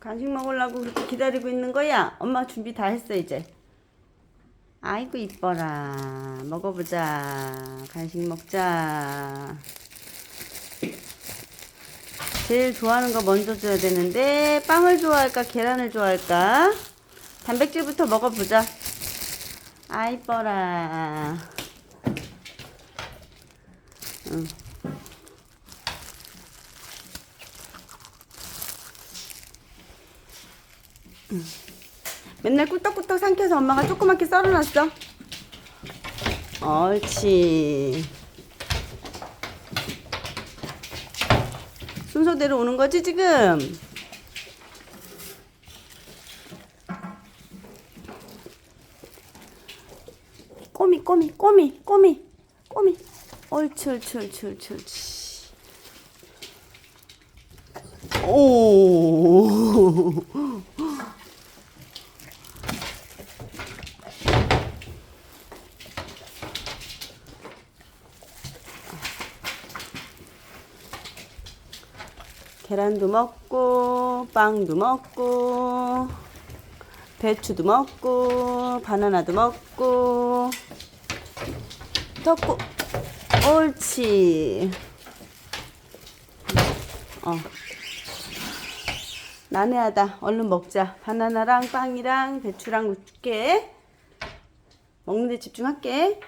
간식 먹으려고 그렇게 기다리고 있는 거야? 엄마 준비 다 했어 이제. 아이고 이뻐라. 먹어보자. 간식 먹자. 제일 좋아하는 거 먼저 줘야 되는데 빵을 좋아할까 계란을 좋아할까? 단백질부터 먹어보자. 아 이뻐라. 응. 맨날 꿀떡꿀떡 삼켜서 엄마가 조그맣게 썰어놨어. 옳지. 순서대로 오는 거지 지금? 꼬미 꼬미 꼬미 꼬미 꼬미 옳지 옳지 옳지 옳지 옳지 오 계란도 먹고 빵도 먹고 배추도 먹고 바나나도 먹고 덮고 옳지. 어. 난해하다. 얼른 먹자. 바나나랑 빵이랑 배추랑 줄게. 먹는데 집중할게